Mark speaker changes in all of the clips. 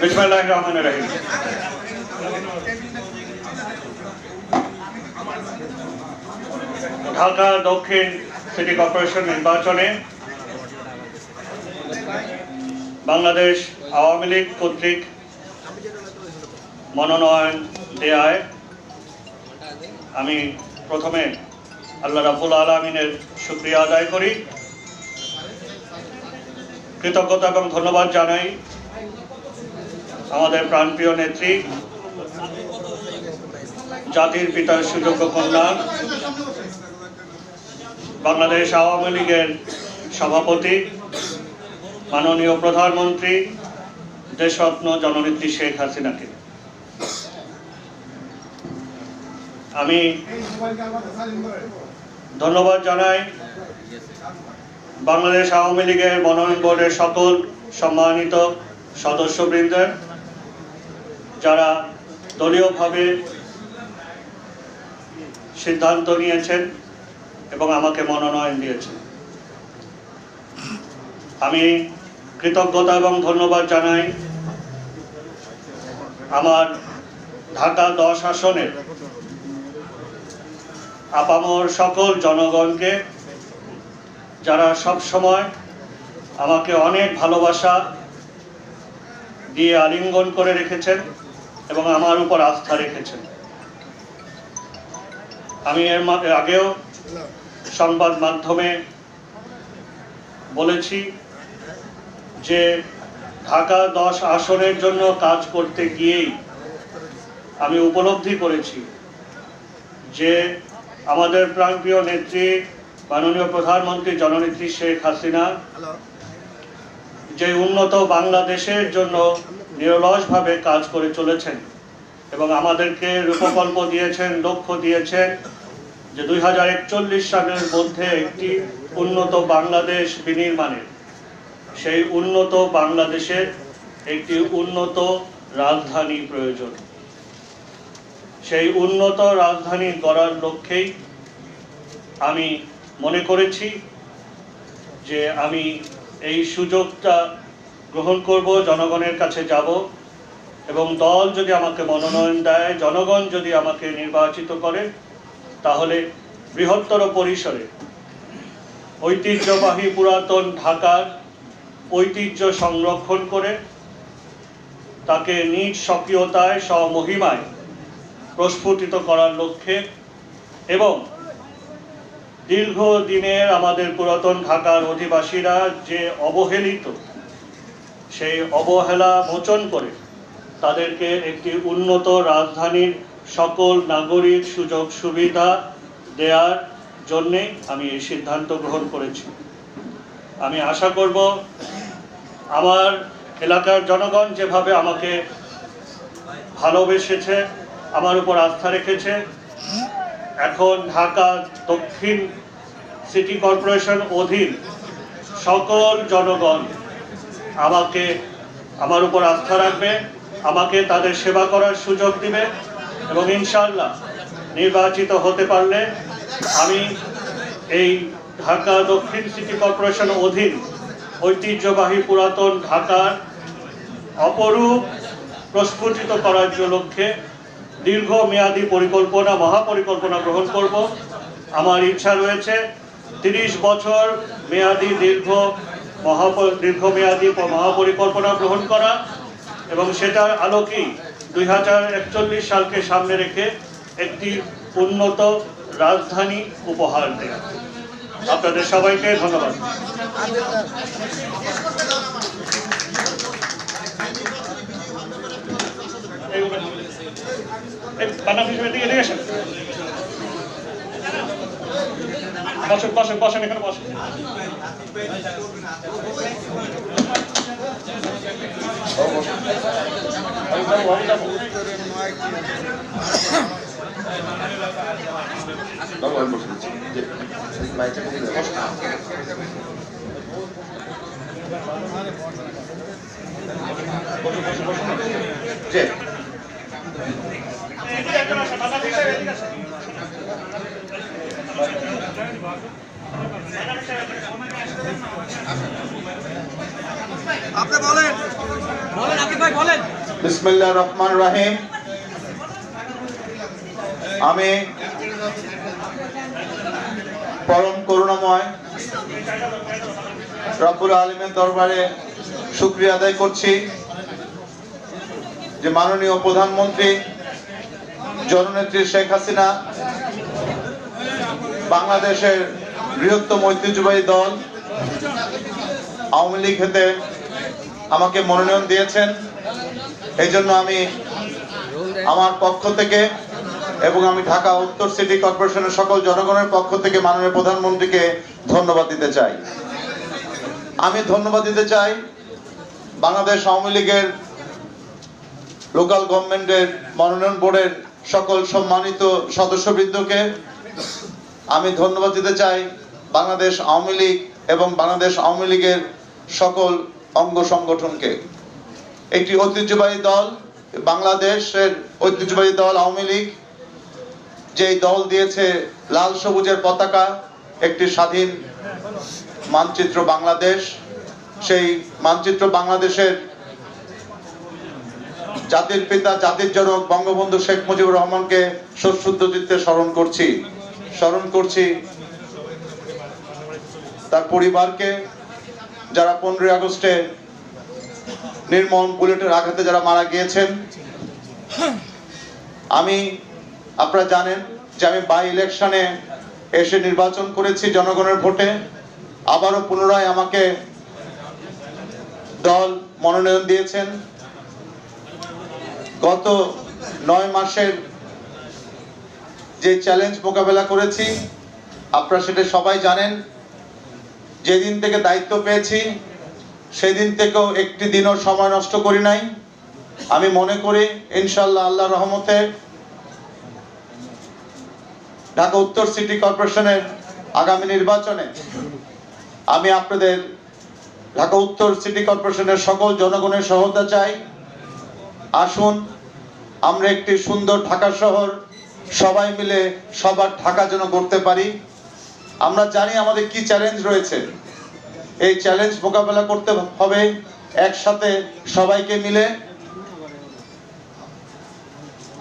Speaker 1: বিসমিল্লাহির রহমানির রহিম ঢাকা দক্ষিণ সিটি কর্পোরেশন নির্বাচনে বাংলাদেশ আওয়ামী লীগ কর্তৃক মনোনয়ন দেয়ায় আমি প্রথমে আল্লাহ রাবুল আলমিনের শুক্রিয়া আদায় করি। কৃতজ্ঞতা এবং ধন্যবাদ জানাই আমাদের প্রাণপ্রিয় নেত্রী জাতির পিতার সুযোগ্য কন্যা বাংলাদেশ আওয়ামী লীগের সভাপতি, মাননীয় প্রধানমন্ত্রী দেশরত্ন জননেত্রী শেখ হাসিনাকে। আমি ধন্যবাদ জানাই বাংলাদেশ আওয়ামী লীগের মনোনয়ন বোর্ডের সকল সম্মানিত সদস্যবৃন্দের, যারা দলীয়ভাবে সিদ্ধান্ত নিয়েছেন এবং আমাকে মনোনয়ন দিয়েছেন। আমি কৃতজ্ঞতা এবং ধন্যবাদ জানাই আমার ঢাকা দশ আসনের আপামর সকল জনগণকে, যারা সব সময় আমাকে অনেক ভালোবাসা দিয়ে আলিঙ্গন করে রেখেছেন এবং আমার উপর আস্থা রেখেছেন। আমি এর আগেও সংবাদ মাধ্যমে বলেছি যে ঢাকা দশ আসনের জন্য কাজ করতে গিয়েই আমি উপলব্ধি করেছি যে আমাদের প্রাণপ্রিয় নেত্রী মাননীয় প্রধানমন্ত্রী জননেত্রী শেখ হাসিনা যে উন্নত বাংলাদেশের জন্য নিরলসভাবে কাজ করে চলেছেন এবং আমাদেরকে রূপকল্প দিয়েছেন, লক্ষ্য দিয়েছেন যে দুই হাজার একচল্লিশ সালের মধ্যে একটি উন্নত বাংলাদেশ বিনির্মাণের, সেই উন্নত বাংলাদেশের একটি উন্নত রাজধানী প্রয়োজন। সেই উন্নত রাজধানী গড়ার লক্ষ্যেই আমি মনে করেছি যে আমি এই সুযোগটা গ্রহণ করব, জনগণের কাছে যাব এবং দল যদি আমাকে মনোনয়ন দেয়, জনগণ যদি আমাকে নির্বাচিত করে তাহলে বৃহত্তর পরিসরে ঐতিহ্যবাহী পুরাতন ঢাকার ঐতিহ্য সংরক্ষণ করে তাকে নিজ স্বকীয়তায়, স্বমহিমায় প্রস্ফুটিত করার লক্ষ্যে এবং দীর্ঘদিনের আমাদের পুরাতন ঢাকার অধিবাসীরা যে অবহেলিত, সেই অবহেলা মোচন করে তাদেরকে একটি উন্নত রাজধানীর সকল নাগরিক সুযোগ সুবিধা দেওয়ার জন্যে আমি এই সিদ্ধান্ত গ্রহণ করেছি। আমি আশা করব আমার এলাকার জনগণ যেভাবে আমাকে ভালোবেসেছে, আমার উপর আস্থা রেখেছে, এখন ঢাকা দক্ষিণ সিটি কর্পোরেশন অধীন সকল জনগণ আমাকে, আমার উপর আস্থা রাখবে, আমাকে তাদের সেবা করার সুযোগ দিবে। এবং ইনশাল্লাহ নির্বাচিত হতে পারলে আমি এই ঢাকা দক্ষিণ সিটি কর্পোরেশন অধীন ঐতিহ্যবাহী পুরাতন ঢাকার অপরূপ প্রস্ফুটিত করার লক্ষ্যে দীর্ঘমেয়াদী পরিকল্পনা, মহাপরিকল্পনা গ্রহণ করব। আমার ইচ্ছা রয়েছে তিরিশ বছর মেয়াদী দীর্ঘ মহাপ, দীর্ঘমেয়াদী মহাপরিকল্পনা গ্রহণ করা এবং সেটার আলোকেই দুই হাজার একচল্লিশ সালকে সামনে রেখে একটি উন্নত রাজধানী উপহার দেয়। আপনাদের সবাইকে ধন্যবাদ। এই বান্না হিসেবে দিকে নিয়ে আসেন বসেন বসেন বসেন এখানে বসেন।
Speaker 2: যে মাইকটা দিয়ে দাও। বসো।
Speaker 1: বসুন, বসুন, বসুন।
Speaker 2: যে
Speaker 1: এদিকে একজন আসেন, বাবা, এদিকে আসেন, এদিকে আসেন।
Speaker 3: আপনি বলেন। বলেন আপনি ভাই, বলেন।
Speaker 2: বিসমিল্লাহ রহমান রাহিম। আমি পরম করুণাময় রব্বুল আলমের দরবারে শুক্রিয়া আদায় করছি যে মাননীয় প্রধানমন্ত্রী, জননেত্রী শেখ হাসিনা বাংলাদেশের বৃহত্তম ঐতিহ্যবাহী দল আওয়ামী লীগ হতে আমাকে মনোনয়ন দিয়েছেন। এই জন্য আমি আমার পক্ষ থেকে এবং আমি ঢাকা উত্তর সিটি কর্পোরেশনের সকল জনগণের পক্ষ থেকে মাননীয় প্রধানমন্ত্রীকে ধন্যবাদ দিতে চাই। আমি ধন্যবাদ দিতে চাই বাংলাদেশ আওয়ামী লীগের লোকাল গভর্নমেন্টের মনোনয়ন বোর্ডের সকল সম্মানিত সদস্যবৃন্দকে। আমি ধন্যবাদ দিতে চাই বাংলাদেশ আওয়ামী লীগ এবং বাংলাদেশ আওয়ামী লীগের সকল অঙ্গ সংগঠনকে। একটি ঐতিহ্যবাহী দল, বাংলাদেশের ঐতিহ্যবাহী দল আওয়ামী লীগ, যেই দল দিয়েছে লাল সবুজের পতাকা, একটি স্বাধীন মানচিত্র বাংলাদেশ। সেই মানচিত্র বাংলাদেশের জাতির পিতা, জাতির জনক বঙ্গবন্ধু শেখ মুজিবুর রহমানকে সশ্রুদ্ধ চিত্তে স্মরণ করছি। স্মরণ করছি তার পরিবারকে যারা পনেরোই আগস্টে নির্মম বুলেটের আঘাতে যারা মারা গিয়েছেন। আমি, আপনারা জানেন যে আমি বাই ইলেকশনে এসে নির্বাচন করেছি জনগণের ভোটে। আবারও পুনরায় আমাকে দল মনোনয়ন দিয়েছেন। গত নয় মাসের যে চ্যালেঞ্জ মোকাবেলা করেছি, আপনারা সেটা সবাই জানেন। যেদিন থেকে দায়িত্ব পেয়েছি, সেদিন থেকেও একটি দিনও সময় নষ্ট করি নাই। আমি মনে করি ইনশাল্লাহ আল্লাহ রহমতে ঢাকা উত্তর সিটি কর্পোরেশনের আগামী নির্বাচনে আমি আপনাদের ঢাকা উত্তর সিটি কর্পোরেশনের সকল জনগণের সহায়তা চাই। আসুন, আমরা একটি সুন্দর ঢাকা শহর সবাই মিলে সবার ঢাকা যেন করতে পারি। আমরা জানি আমাদের কি চ্যালেঞ্জ রয়েছে। এই চ্যালেঞ্জ মোকাবেলা করতে হবে একসাথে সবাইকে মিলে।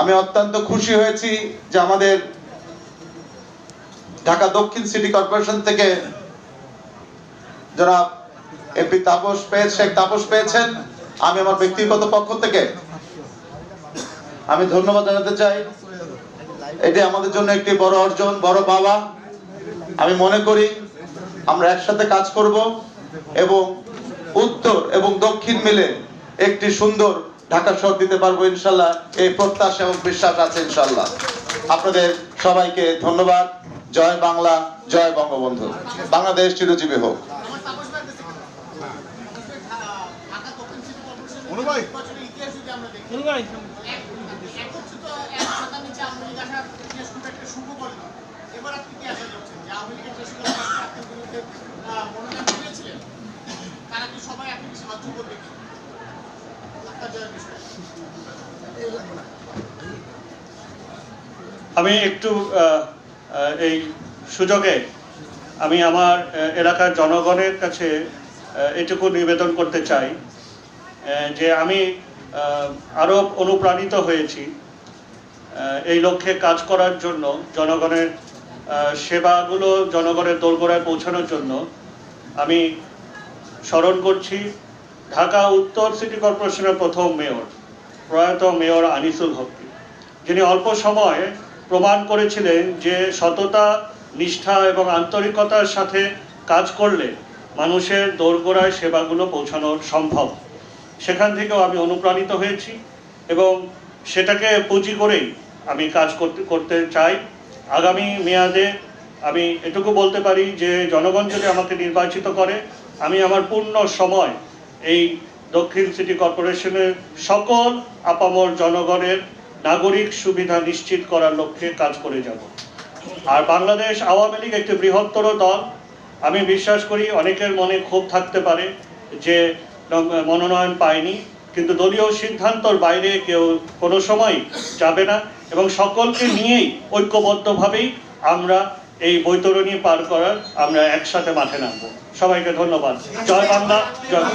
Speaker 2: আমি অত্যন্ত খুশি হয়েছি যে আমাদের ঢাকা দক্ষিণ সিটি কর্পোরেশন থেকে যারা এমপি তাপস পেয়েছে, শেখ তাপস পেয়েছেন। আমি আমার ব্যক্তিগত পক্ষ থেকে আমি ধন্যবাদ জানাতে চাই। এটি আমাদের জন্য একটি বড় অর্জন, বড় পাওয়া। আমি মনে করি আমরা একসাথে কাজ করব এবং উত্তর এবং দক্ষিণ মিলে একটি সুন্দর ঢাকা শহর দিতে পারব ইনশাল্লাহ। এই প্রত্যাশা এবং বিশ্বাস আছে ইনশাল্লাহ। আপনাদের সবাইকে ধন্যবাদ। জয় বাংলা, জয় বঙ্গবন্ধু। বাংলাদেশ চিরজীবী হোক
Speaker 4: তাপস ভাই বেঁচে গেল। তাপস ভাই, ঢা- ঢাকা দক্ষিণ সিটি কর্পোরেশনের
Speaker 3: অনু ভাই।
Speaker 4: নির্বাচনের ইতিহাস যদি আমরা দেখি,
Speaker 3: অনু ভাই।
Speaker 4: এক- একত্রিত এক ছাতার নিচে আওয়ামী লীগ আসার ইতিহাস খুব একটা শুভ বলে না। এবার আপনি কি আশা করছেন যে আওয়ামী লীগের যে সকল প্রার্থী আপনার বিরুদ্ধে, আহ, মনোনয়ন দিয়েছিলেন, তারা কি সবাই আপনাকে সাহায্য করবে কি? আপনার জয়ের বিষয়ে।
Speaker 1: আমি একটু এই সুযোগে আমি আমার এলাকার জনগণের কাছে এটুকু নিবেদন করতে চাই যে আমি আরও অনুপ্রাণিত হয়েছি এই লক্ষ্যে কাজ করার জন্য, জনগণের সেবাগুলো জনগণের দোরগোড়ায় পৌঁছানোর জন্য আমি স্মরণ করছি, ঢাকা উত্তর সিটি কর্পোরেশনের প্রথম মেয়র, প্রয়াত মেয়র আনিসুল হককে যিনি অল্প সময়ে প্রমাণ করেছিলেন যে সততা, নিষ্ঠা এবং আন্তরিকতার সাথে কাজ করলে মানুষের দোরগোড়ায় সেবাগুলো পৌঁছানো সম্ভব। সেখান থেকেও আমি অনুপ্রাণিত হয়েছি এবং সেটাকে পুঁজি করেই আমি কাজ করতে করতে চাই। আগামী মেয়াদে আমি এটুকু বলতে পারি যে জনগণ যদি আমাকে নির্বাচিত করে, আমি আমার পূর্ণ সময় এই দক্ষিণ সিটি কর্পোরেশনের সকল আপামর জনগণের নাগরিক সুবিধা নিশ্চিত করার লক্ষ্যে কাজ করে যাব। আর বাংলাদেশ আওয়ামী লীগ একটি বৃহত্তর দল। আমি বিশ্বাস করি অনেকের মনে ক্ষোভ থাকতে পারে যে মনোনয়ন পায়নি, কিন্তু দলীয় সিদ্ধান্তর বাইরে কেউ কোনো সময় যাবে না এবং সকলকে নিয়েই ঐক্যবদ্ধভাবেই আমরা এই বৈতরণী পার করার আমরা একসাথে মাঠে নামবো। সবাইকে ধন্যবাদ। জয় বাংলা, জয়।